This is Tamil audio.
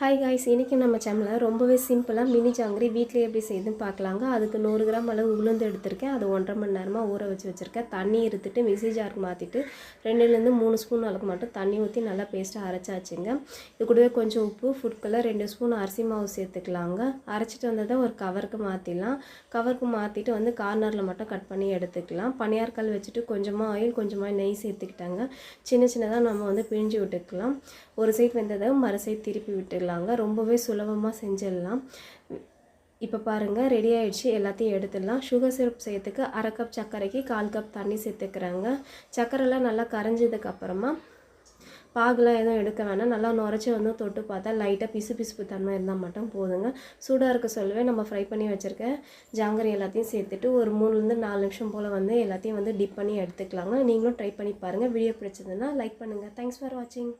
ஹாய் காய்ஸ் இன்றைக்கி நம்ம சேனலில் ரொம்பவே சிம்பிளாக மினி ஜாங்கிரி வீட்டிலே எப்படி செய்யுதுன்னு பார்க்கலாங்க. அதுக்கு நூறு கிராம் அளவு உளுந்து எடுத்திருக்கேன். அது ஒன்றரை மணி நேரமாக ஊற வச்சு வச்சுருக்கேன். தண்ணி இருத்துட்டு மிக்சி ஜாருக்கு மாற்றிட்டு ரெண்டுலேருந்து மூணு ஸ்பூன் அளவுக்கு மட்டும் தண்ணி ஊற்றி நல்லா பேஸ்ட்டாக அரைச்சாச்சுங்க. இது கூடவே கொஞ்சம் உப்பு ஃபுட் கலர் ரெண்டு ஸ்பூன் அரிசி மாவு சேர்த்துக்கலாங்க. அரைச்சிட்டு வந்ததை ஒரு கவருக்கு மாற்றிடலாம் கவருக்கு மாற்றிட்டு வந்து கார்னரில் மட்டும் கட் பண்ணி எடுத்துக்கலாம். பனியார்கல் வச்சுட்டு கொஞ்சமாக ஆயில் கொஞ்சமாக நெய் சேர்த்துக்கிட்டாங்க. சின்ன சின்னதாக நம்ம வந்து பிழிஞ்சு விட்டுக்கலாம். ஒரு சைட் வெந்ததை மறு சைட் திருப்பி விட்டுடலாங்க ரொம்பவே சுலபமாக செஞ்சிடலாம். இப்போ பாருங்கள் ரெடி ஆகிடுச்சு எல்லாத்தையும் எடுத்துடலாம். சுகர் சிரப் செய்யறதுக்கு அரை கப் சர்க்கரைக்கு கால் கப் தண்ணி சேர்த்துக்கிறாங்க. சர்க்கரைலாம் நல்லா கரைஞ்சதுக்கு அப்புறமா பாகுலாம் எதுவும் எடுக்க வேணாம். நல்லா நுரைச்சி வந்து தொட்டு பார்த்தா லைட்டாக பிசு பிசுப்பு தன்மை இருந்தால் மட்டும் போதுங்க. சூடாக இருக்க சொல்லவே நம்ம ஃப்ரை பண்ணி வச்சுருக்க ஜாங்கரி எல்லாத்தையும் சேர்த்துட்டு ஒரு மூணுலேருந்து நாலு நிமிஷம் போல் வந்து எல்லாத்தையும் வந்து டிப் பண்ணி எடுத்துக்கலாங்க. நீங்களும் ட்ரை பண்ணி பாருங்கள் வீடியோ பிடிச்சதுன்னா லைக் பண்ணுங்கள் தேங்க்ஸ் ஃபார் வாட்சிங்